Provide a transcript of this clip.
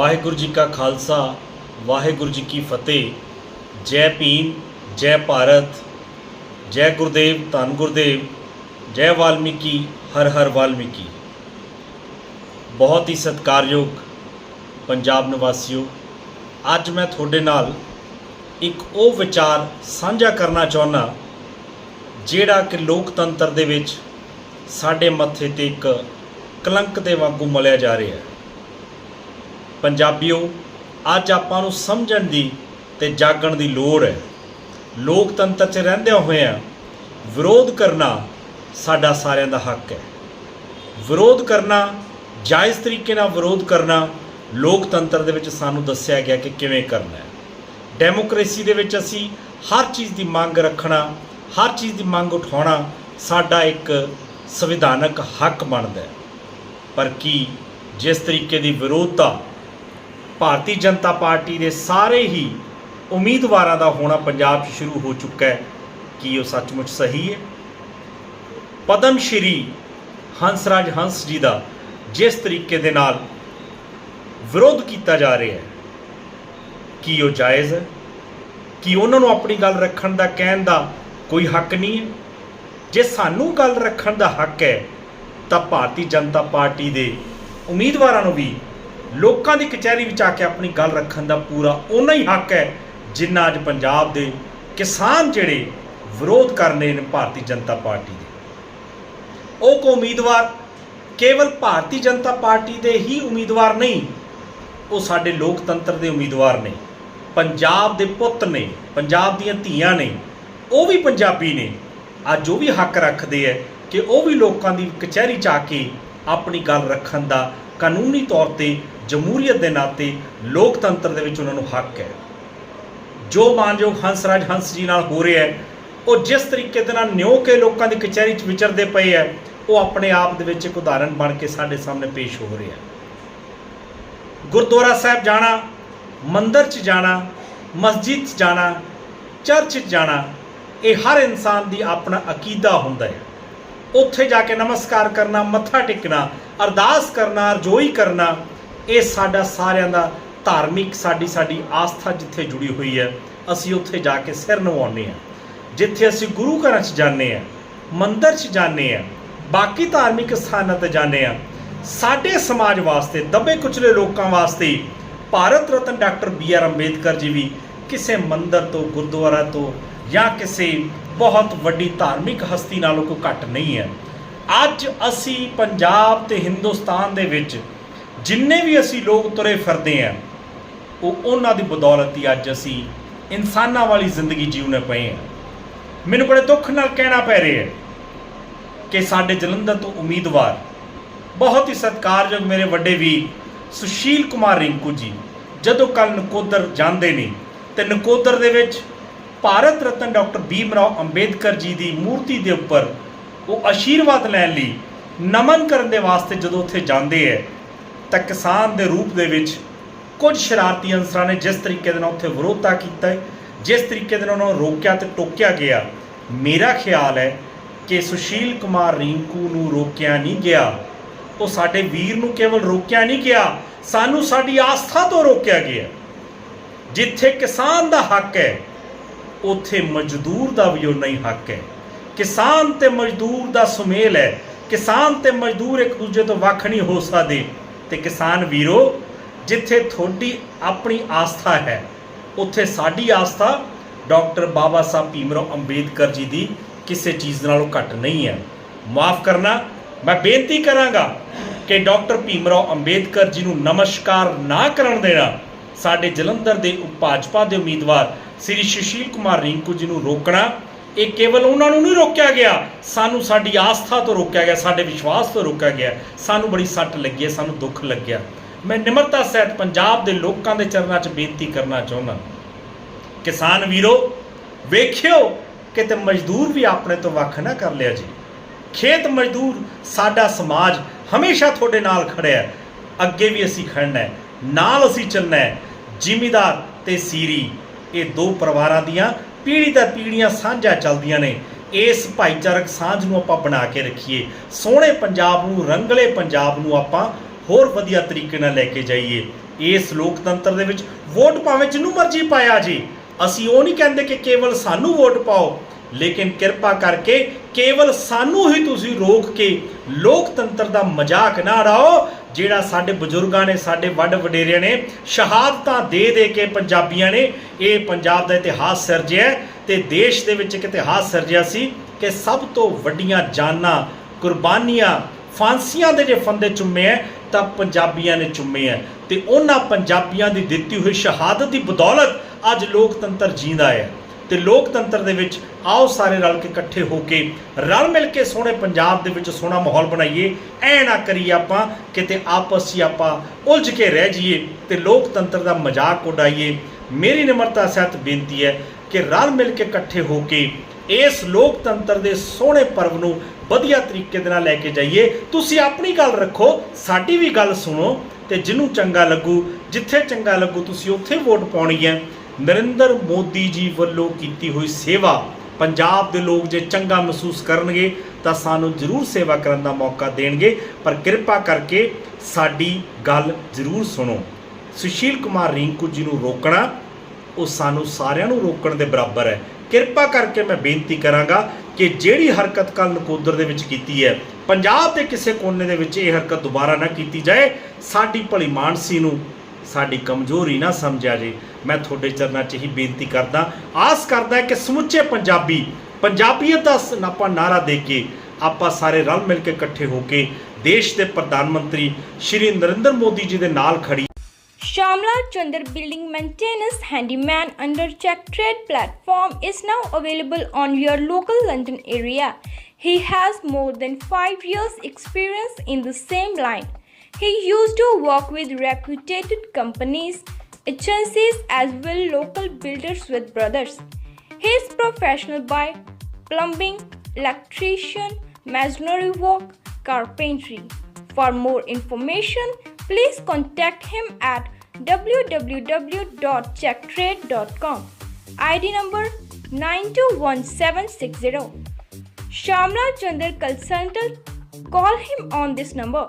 ਵਾਹਿਗੁਰੂ ਜੀ ਕਾ ਖਾਲਸਾ, ਵਾਹਿਗੁਰੂ ਜੀ ਕੀ ਫਤਿਹ। ਜੈ ਭੀਮ, ਜੈ ਭਾਰਤ, ਜੈ ਗੁਰਦੇਵ, ਧੰਨ ਗੁਰਦੇਵ, ਜੈ ਵਾਲਮੀਕੀ, ਹਰ ਹਰ ਵਾਲਮੀਕੀ। ਬਹੁਤ ਹੀ ਸਤਿਕਾਰਯੋਗ ਪੰਜਾਬ ਨਿਵਾਸੀਓ, ਅੱਜ ਮੈਂ ਤੁਹਾਡੇ ਨਾਲ ਇੱਕ ਉਹ ਵਿਚਾਰ ਸਾਂਝਾ ਕਰਨਾ ਚਾਹੁੰਦਾ, ਜਿਹੜਾ ਕਿ ਲੋਕਤੰਤਰ ਦੇ ਵਿੱਚ ਸਾਡੇ ਮੱਥੇ ਤੇ ਇੱਕ ਕਲੰਕ ਦੇ ਵਾਂਗੂ ਮਲਿਆ ਜਾ ਰਿਹਾ ਹੈ। ਪੰਜਾਬੀਓ, ਅੱਜ ਆਪਾਂ ਨੂੰ ਸਮਝਣ ਦੀ ਤੇ ਜਾਗਣ ਦੀ ਲੋੜ ਹੈ। ਲੋਕਤੰਤਰ 'ਚ ਰਹਿੰਦਿਆਂ ਹੋਇਆਂ ਵਿਰੋਧ ਕਰਨਾ ਸਾਡਾ ਸਾਰਿਆਂ ਦਾ ਹੱਕ ਹੈ। ਵਿਰੋਧ ਕਰਨਾ, ਜਾਇਜ਼ ਤਰੀਕੇ ਨਾਲ ਵਿਰੋਧ ਕਰਨਾ ਲੋਕਤੰਤਰ ਦੇ ਵਿੱਚ ਸਾਨੂੰ ਦੱਸਿਆ ਗਿਆ ਕਿ ਕਿਵੇਂ ਕਰਨਾ ਹੈ। ਡੈਮੋਕ੍ਰੇਸੀ ਦੇ ਵਿੱਚ ਅਸੀਂ ਹਰ ਚੀਜ਼ ਦੀ ਮੰਗ ਰੱਖਣਾ, ਹਰ ਚੀਜ਼ ਦੀ ਮੰਗ ਉਠਾਉਣਾ ਸਾਡਾ ਇੱਕ ਸੰਵਿਧਾਨਕ ਹੱਕ ਬਣਦਾ ਹੈ। ਪਰ ਕੀ ਜਿਸ ਤਰੀਕੇ ਦੀ ਵਿਰੋਧਤਾ ਭਾਰਤੀ ਜਨਤਾ ਪਾਰਟੀ ਦੇ ਸਾਰੇ ਹੀ ਉਮੀਦਵਾਰਾਂ ਦਾ ਹੋਣਾ ਪੰਜਾਬ 'ਚ ਸ਼ੁਰੂ ਹੋ ਚੁੱਕਾ ਹੈ। ਕੀ ਉਹ ਸੱਚਮੁੱਚ ਸਹੀ ਹੈ? ਪਦਮ ਸ਼੍ਰੀ ਹੰਸਰਾਜ ਹੰਸ ਜੀ ਦਾ ਜਿਸ ਤਰੀਕੇ ਦੇ ਨਾਲ ਵਿਰੋਧ ਕੀਤਾ ਜਾ ਰਿਹਾ ਹੈ, ਕੀ ਉਹ ਜਾਇਜ਼ ਹੈ? ਕੀ ਉਹਨਾਂ ਨੂੰ ਆਪਣੀ ਗੱਲ ਰੱਖਣ ਦਾ ਕਹਿਣ ਦਾ ਕੋਈ ਹੱਕ ਨਹੀਂ ਹੈ? ਜੇ ਸਾਨੂੰ ਗੱਲ ਰੱਖਣ ਦਾ ਹੱਕ ਹੈ, ਤਾਂ ਭਾਰਤੀ ਜਨਤਾ ਪਾਰਟੀ ਦੇ ਉਮੀਦਵਾਰਾਂ ਨੂੰ ਵੀ ਲੋਕਾਂ ਦੀ ਕਚਹਿਰੀ ਵਿੱਚ ਆ ਕੇ ਆਪਣੀ ਗੱਲ ਰੱਖਣ ਦਾ ਪੂਰਾ ਉਨਾ ਹੀ ਹੱਕ ਹੈ ਜਿੰਨਾ ਅੱਜ ਪੰਜਾਬ ਦੇ ਕਿਸਾਨ ਜਿਹੜੇ ਵਿਰੋਧ ਕਰ ਰਹੇ ਨੇ ਭਾਰਤੀ ਜਨਤਾ ਪਾਰਟੀ ਦੇ। ਉਹ ਕੋ ਉਮੀਦਵਾਰ ਕੇਵਲ ਭਾਰਤੀ ਜਨਤਾ ਪਾਰਟੀ ਦੇ ਹੀ ਉਮੀਦਵਾਰ ਨਹੀਂ, ਉਹ ਸਾਡੇ ਲੋਕਤੰਤਰ ਦੇ ਉਮੀਦਵਾਰ ਨੇ, ਪੰਜਾਬ ਦੇ ਪੁੱਤ ਨੇ, ਪੰਜਾਬ ਦੀਆਂ ਧੀਆਂ ਨੇ, ਉਹ ਵੀ ਪੰਜਾਬੀ ਨੇ। ਅੱਜ ਉਹ ਵੀ ਹੱਕ ਰੱਖਦੇ ਹੈ ਕਿ ਉਹ ਵੀ ਲੋਕਾਂ ਦੀ ਕਚਹਿਰੀ 'ਚ ਆ ਕੇ ਆਪਣੀ ਗੱਲ ਰੱਖਣ ਦਾ ਕਾਨੂੰਨੀ ਤੌਰ ਤੇ ਜਮਹੂਰੀਅਤ ਦੇ ਨਾਤੇ ਲੋਕਤੰਤਰ ਦੇ ਵਿੱਚ ਉਹਨਾਂ ਨੂੰ ਹੱਕ ਹੈ। ਜੋ ਮਾਨਯੋਗ ਹੰਸਰਾਜ ਹੰਸ ਜੀ ਨਾਲ ਹੋ ਰਿਹਾ ਹੈ, ਉਹ ਜਿਸ ਤਰੀਕੇ ਦੇ ਨਾਲ ਨਿਉ ਕੇ ਲੋਕਾਂ ਦੀ ਕਚਹਿਰੀ 'ਚ ਵਿਚਰਦੇ ਪਏ ਹੈ, ਉਹ ਆਪਣੇ ਆਪ ਦੇ ਵਿੱਚ ਇੱਕ ਉਦਾਹਰਨ ਬਣ ਕੇ ਸਾਡੇ ਸਾਹਮਣੇ ਪੇਸ਼ ਹੋ ਰਿਹਾ ਹੈ। ਗੁਰਦੁਆਰਾ ਸਾਹਿਬ ਜਾਣਾ, ਮੰਦਰ 'ਚ ਜਾਣਾ, ਮਸਜਿਦ 'ਚ ਜਾਣਾ, ਚਰਚ 'ਚ ਜਾਣਾ, ਇਹ ਹਰ ਇਨਸਾਨ ਦੀ ਆਪਣਾ ਅਕੀਦਾ ਹੁੰਦਾ ਹੈ। ਉੱਥੇ ਜਾ ਕੇ ਨਮਸਕਾਰ ਕਰਨਾ, ਮੱਥਾ ਟੇਕਣਾ, ਅਰਦਾਸ ਕਰਨਾ, ਰਜੋਈ ਕਰਨਾ ਇਹ ਸਾਡਾ ਸਾਰਿਆਂ ਦਾ ਧਾਰਮਿਕ ਸਾਡੀ ਸਾਡੀ ਆਸਥਾ ਜਿੱਥੇ ਜੁੜੀ ਹੋਈ ਹੈ, ਅਸੀਂ ਉੱਥੇ ਜਾ ਕੇ ਸਿਰ ਨਵਾਉਂਦੇ ਹਾਂ। ਜਿੱਥੇ ਅਸੀਂ ਗੁਰੂ ਘਰਾਂ 'ਚ ਜਾਂਦੇ ਹਾਂ, ਮੰਦਿਰ 'ਚ ਜਾਂਦੇ ਹਾਂ, ਬਾਕੀ ਧਾਰਮਿਕ ਸਥਾਨਾਂ ਤੇ ਜਾਂਦੇ ਹਾਂ, ਸਾਡੇ ਸਮਾਜ ਵਾਸਤੇ, ਦੱਬੇ ਕੁਚਲੇ ਲੋਕਾਂ ਵਾਸਤੇ, Bharat Ratna doctor B R Ambedkar ji ਵੀ ਕਿਸੇ ਮੰਦਿਰ ਤੋਂ, ਗੁਰਦੁਆਰਾ ਤੋਂ ਜਾਂ ਕਿਸੇ ਬਹੁਤ ਵੱਡੀ ਧਾਰਮਿਕ ਹਸਤੀ ਨਾਲੋਂ ਕੋਈ ਘੱਟ ਨਹੀਂ ਹੈ। ਅੱਜ ਅਸੀਂ ਪੰਜਾਬ ਤੇ ਹਿੰਦੁਸਤਾਨ ਦੇ ਵਿੱਚ ਜਿੰਨੇ ਵੀ ਅਸੀਂ ਲੋਕ ਤੁਰੇ ਫਿਰਦੇ ਆ, ਉਹ ਉਹਨਾਂ ਦੀ ਬਦੌਲਤ ਹੀ ਅੱਜ ਅਸੀਂ ਇਨਸਾਨਾਂ ਵਾਲੀ ਜ਼ਿੰਦਗੀ ਜਿਉਣੇ ਪਏ ਆ। ਮੈਨੂੰ ਬੜੇ ਦੁੱਖ ਨਾਲ ਕਹਿਣਾ ਪੈ ਰਿਹਾ ਹੈ ਕਿ ਸਾਡੇ ਜਲੰਧਰ ਤੋਂ ਉਮੀਦਵਾਰ, ਬਹੁਤ ਹੀ ਸਤਿਕਾਰਯੋਗ ਮੇਰੇ ਵੱਡੇ ਵੀਰ ਸੁਸ਼ੀਲ ਕੁਮਾਰ ਰਿੰਕੂ ਜੀ, ਜਦੋਂ ਕੱਲ ਨਕੋਦਰ ਜਾਂਦੇ ਨੇ, ਤੇ ਨਕੋਦਰ ਦੇ ਵਿੱਚ ਭਾਰਤ ਰਤਨ ਡਾਕਟਰ ਭੀਮ ਰਾਓ ਅੰਬੇਦਕਰ ਜੀ ਦੀ ਮੂਰਤੀ ਦੇ ਉੱਪਰ ਉਹ ਆਸ਼ੀਰਵਾਦ ਲੈਣ ਲਈ ਨਮਨ ਕਰਨ ਦੇ ਵਾਸਤੇ ਜਦੋਂ ਉੱਥੇ ਜਾਂਦੇ ਹੈ ਤਾਂ ਕਿਸਾਨ ਦੇ ਰੂਪ ਦੇ ਵਿੱਚ ਕੁਝ ਸ਼ਰਾਰਤੀ ਅਨਸਰਾਂ ਨੇ ਜਿਸ ਤਰੀਕੇ ਦੇ ਨਾਲ ਉੱਥੇ ਵਿਰੋਧਤਾ ਕੀਤਾ ਜਿਸ ਤਰੀਕੇ ਦੇ ਨਾਲ ਉਹਨਾਂ ਨੂੰ ਰੋਕਿਆ ਤੇ ਟੋਕਿਆ ਗਿਆ। ਮੇਰਾ ਖਿਆਲ ਹੈ ਕਿ ਸੁਸ਼ੀਲ ਕੁਮਾਰ ਰਿੰਕੂ ਨੂੰ ਰੋਕਿਆ ਨਹੀਂ ਗਿਆ। ਉਹ ਸਾਡੇ ਵੀਰ ਨੂੰ ਕੇਵਲ ਰੋਕਿਆ ਨਹੀਂ ਗਿਆ, ਸਾਨੂੰ ਸਾਡੀ ਆਸਥਾ ਤੋਂ ਰੋਕਿਆ ਗਿਆ। ਜਿੱਥੇ ਕਿਸਾਨ ਦਾ ਹੱਕ ਹੈ, ਉੱਥੇ ਮਜ਼ਦੂਰ ਦਾ ਵੀ ਉਹ ਨਹੀਂ ਹੱਕ ਹੈ। ਕਿਸਾਨ ਤੇ ਮਜ਼ਦੂਰ ਦਾ ਸੁਮੇਲ ਹੈ, ਕਿਸਾਨ ਤੇ ਮਜ਼ਦੂਰ ਇੱਕ ਦੂਜੇ ਤੋਂ ਵੱਖ ਨਹੀਂ ਹੋ ਸਕਦੇ। ਤੇ ਕਿਸਾਨ ਵੀਰੋ, ਜਿੱਥੇ ਤੁਹਾਡੀ ਆਪਣੀ ਆਸਥਾ ਹੈ, ਉੱਥੇ ਸਾਡੀ ਆਸਥਾ ਡਾਕਟਰ ਬਾਬਾ ਸਾਹਿਬ ਭੀਮਰਾਓ ਅੰਬੇਦਕਰ ਜੀ ਦੀ ਕਿਸੇ ਚੀਜ਼ ਨਾਲੋਂ ਘੱਟ ਨਹੀਂ ਹੈ। ਮਾਫ ਕਰਨਾ, ਮੈਂ ਬੇਨਤੀ ਕਰਾਂਗਾ ਕਿ ਡਾਕਟਰ ਭੀਮਰਾਓ ਅੰਬੇਦਕਰ ਜੀ ਨੂੰ ਨਮਸਕਾਰ ਨਾ ਕਰਨ ਦੇਣਾ, ਸਾਡੇ ਜਲੰਧਰ ਦੇ ਉਪ ਭਾਜਪਾ ਦੇ ਉਮੀਦਵਾਰ ਸ੍ਰੀ ਸੁਸ਼ੀਲ ਕੁਮਾਰ ਰਿੰਕੂ ਜੀ ਨੂੰ ਰੋਕਣਾ ਇਹ ਕੇਵਲ ਉਹਨਾਂ ਨੂੰ ਨਹੀਂ ਰੋਕਿਆ ਗਿਆ, ਸਾਨੂੰ ਸਾਡੀ ਆਸਥਾ ਤੋਂ ਰੋਕਿਆ ਗਿਆ, ਸਾਡੇ ਵਿਸ਼ਵਾਸ ਤੋਂ ਰੋਕਿਆ ਗਿਆ। ਸਾਨੂੰ ਬੜੀ ਸੱਟ ਲੱਗੀ ਹੈ, ਸਾਨੂੰ ਦੁੱਖ ਲੱਗਿਆ। ਮੈਂ ਨਿਮਰਤਾ ਸਹਿਤ ਪੰਜਾਬ ਦੇ ਲੋਕਾਂ ਦੇ ਚਰਨਾਂ 'ਚ ਬੇਨਤੀ ਕਰਨਾ ਚਾਹੁੰਦਾ ਕਿਸਾਨ ਵੀਰੋ, ਵੇਖਿਓ, ਕਿਤੇ ਮਜ਼ਦੂਰ ਵੀ ਆਪਣੇ ਤੋਂ ਵੱਖ ਨਾ ਕਰ ਲਿਆ ਜੀ। ਖੇਤ ਮਜ਼ਦੂਰ ਸਾਡਾ ਸਮਾਜ ਹਮੇਸ਼ਾ ਤੁਹਾਡੇ ਨਾਲ ਖੜਿਆ ਹੈ। ਅੱਗੇ ਵੀ ਅਸੀਂ ਖੜਨਾ ਹੈ, ਨਾਲ ਅਸੀਂ ਚੱਲਣਾ ਹੈ। ਜ਼ਿਮੀਦਾਰ ਤੇ ਸੀਰੀ, ਇਹ ਦੋ ਪਰਿਵਾਰਾਂ ਦੀਆਂ ਪੀੜ੍ਹੀ ਦਰ ਪੀੜ੍ਹੀਆਂ ਸਾਂਝਾ ਚੱਲਦੀਆਂ ਨੇ। ਇਸ ਭਾਈਚਾਰਕ ਸਾਂਝ ਨੂੰ ਆਪਾਂ ਬਣਾ ਕੇ ਰੱਖੀਏ। ਸੋਹਣੇ ਪੰਜਾਬ ਨੂੰ, ਰੰਗਲੇ ਪੰਜਾਬ ਨੂੰ ਆਪਾਂ ਹੋਰ ਵਧੀਆ ਤਰੀਕੇ ਨਾਲ ਲੈ ਕੇ ਜਾਈਏ। ਇਸ ਲੋਕਤੰਤਰ ਦੇ ਵਿੱਚ ਵੋਟ ਭਾਵੇਂ ਜਿਹਨੂੰ ਮਰਜ਼ੀ ਪਾਇਆ ਜੀ। ਅਸੀਂ ਉਹ ਨਹੀਂ ਕਹਿੰਦੇ ਕਿ ਕੇਵਲ ਸਾਨੂੰ ਵੋਟ ਪਾਓ। ਲੇਕਿਨ ਕਿਰਪਾ ਕਰਕੇ ਕੇਵਲ ਸਾਨੂੰ ਹੀ ਤੁਸੀਂ ਰੋਕ ਕੇ ਲੋਕਤੰਤਰ ਦਾ ਮਜ਼ਾਕ ਨਾ ਉਡਾਓ। ਜਿਹੜਾ ਸਾਡੇ ਬਜ਼ੁਰਗਾਂ ਨੇ, ਸਾਡੇ ਵੱਡ ਵਡੇਰਿਆਂ ਨੇ ਸ਼ਹਾਦਤਾਂ ਦੇ ਦੇ ਕੇ ਪੰਜਾਬੀਆਂ ਨੇ ਇਹ ਪੰਜਾਬ ਦਾ ਇਤਿਹਾਸ ਸਿਰਜਿਆ ਹੈ ਤੇ ਦੇਸ਼ ਦੇ ਵਿੱਚ ਇੱਕ ਇਤਿਹਾਸ ਸਿਰਜਿਆ ਸੀ ਕਿ ਸਭ ਤੋਂ ਵੱਡੀਆਂ ਜਾਨਾਂ, ਕੁਰਬਾਨੀਆਂ, ਫਾਂਸੀਆਂ ਦੇ ਜੇ ਫੰਦੇ ਚੁੰਮੇ ਹੈ, ਤਾਂ ਪੰਜਾਬੀਆਂ ਨੇ ਚੁੰਮੇ ਹੈ। ਤੇ ਉਹਨਾਂ ਪੰਜਾਬੀਆਂ ਦੀ ਦਿੱਤੀ ਹੋਈ ਸ਼ਹਾਦਤ ਦੀ ਬਦੌਲਤ ਅੱਜ ਲੋਕਤੰਤਰ ਜੀਂਦਾ ਹੈ। ਤੇ ਲੋਕਤੰਤਰ ਦੇ ਵਿੱਚ ਆਓ ਸਾਰੇ ਰਲ ਕੇ ਇਕੱਠੇ ਹੋ ਕੇ ਰਲ ਮਿਲ ਕੇ ਸੋਹਣੇ ਪੰਜਾਬ ਦੇ ਵਿੱਚ ਸੋਹਣਾ ਮਾਹੌਲ ਬਣਾਈਏ। ਐ ਨਾ ਕਰੀਏ ਆਪਾਂ ਕਿਤੇ ਆਪਸ 'ਚ ਆਪਾਂ ਉਲਝ ਕੇ ਰਹਿ ਜਾਈਏ ਤੇ ਲੋਕਤੰਤਰ ਦਾ ਮਜ਼ਾਕ ਉਡਾਈਏ। ਮੇਰੀ ਨਿਮਰਤਾ ਸਹਿਤ ਬੇਨਤੀ ਹੈ ਕਿ ਰਲ ਮਿਲ ਕੇ ਇਕੱਠੇ ਹੋ ਕੇ ਇਸ ਲੋਕਤੰਤਰ ਦੇ ਸੋਹਣੇ ਪਰਵ ਨੂੰ ਵਧੀਆ ਤਰੀਕੇ ਦੇ ਨਾਲ ਲੈ ਕੇ ਜਾਈਏ। ਤੁਸੀਂ ਆਪਣੀ ਗੱਲ ਰੱਖੋ, ਸਾਡੀ ਵੀ ਗੱਲ ਸੁਣੋ ਤੇ ਜਿਹਨੂੰ ਚੰਗਾ ਲੱਗੂ, ਜਿੱਥੇ ਚੰਗਾ ਲੱਗੂ ਤੁਸੀਂ ਉੱਥੇ ਵੋਟ ਪਾਉਣੀ ਹੈ। ਨਰਿੰਦਰ ਮੋਦੀ ਜੀ ਵੱਲੋਂ ਕੀਤੀ ਹੋਈ ਸੇਵਾ ਪੰਜਾਬ ਦੇ ਲੋਕ ਜੇ ਚੰਗਾ ਮਹਿਸੂਸ ਕਰਨਗੇ ਤਾਂ ਸਾਨੂੰ ਜ਼ਰੂਰ ਸੇਵਾ ਕਰਨ ਦਾ ਮੌਕਾ ਦੇਣਗੇ। ਪਰ ਕਿਰਪਾ ਕਰਕੇ ਸਾਡੀ ਗੱਲ ਜ਼ਰੂਰ ਸੁਣੋ। ਸੁਸ਼ੀਲ ਕੁਮਾਰ ਰਿੰਕੂ ਜੀ ਨੂੰ ਰੋਕਣਾ, ਉਹ ਸਾਨੂੰ ਸਾਰਿਆਂ ਨੂੰ ਰੋਕਣ ਦੇ ਬਰਾਬਰ ਹੈ। ਕਿਰਪਾ ਕਰਕੇ ਮੈਂ ਬੇਨਤੀ ਕਰਾਂਗਾ ਕਿ ਜਿਹੜੀ ਹਰਕਤ ਕੱਲ ਨਕੋਦਰ ਦੇ ਵਿੱਚ ਕੀਤੀ ਹੈ, ਪੰਜਾਬ ਦੇ ਕਿਸੇ ਕੋਨੇ ਦੇ ਵਿੱਚ ਇਹ ਹਰਕਤ ਦੁਬਾਰਾ ਨਾ ਕੀਤੀ ਜਾਏ। ਸਾਡੀ ਭਲੀ ਮਾਨਸੀ ਨੂੰ ਸਾਡੀ ਕਮਜ਼ੋਰੀ ਨਾ ਸਮਝਿਆ ਜੇ ਮੈਂ ਤੁਹਾਡੇ ਚਰਨਾਂ 'ਚ ਹੀ ਬੇਨਤੀ ਕਰਦਾ ਆਸ ਕਰਦਾ ਕਿ ਸਮੁੱਚੇ ਪੰਜਾਬੀ ਪੰਜਾਬੀਅਤ ਦਾ ਸ- ਆਪਾਂ ਨਾਰਾ ਦੇ ਕੇ ਆਪਾਂ ਸਾਰੇ ਰਲ ਮਿਲ ਕੇ ਇਕੱਠੇ ਹੋ ਕੇ ਦੇਸ਼ ਦੇ ਪ੍ਰਧਾਨ ਮੰਤਰੀ ਸ਼੍ਰੀ ਨਰਿੰਦਰ ਮੋਦੀ ਜੀ ਦੇ ਨਾਲ ਖੜੀ Shamla Chandar Building Maintenance Handyman under Check Trade platform is now available on your local London area. He has more than 5 years experience in the same line. He used to work with reputed companies, agencies as well local builders with brothers. He is professional by plumbing, electrician, masonry work, carpentry. For more information, please contact him at www.checktrade.com. ID number 921760. Shamla Chandar Consultant. Call him on this number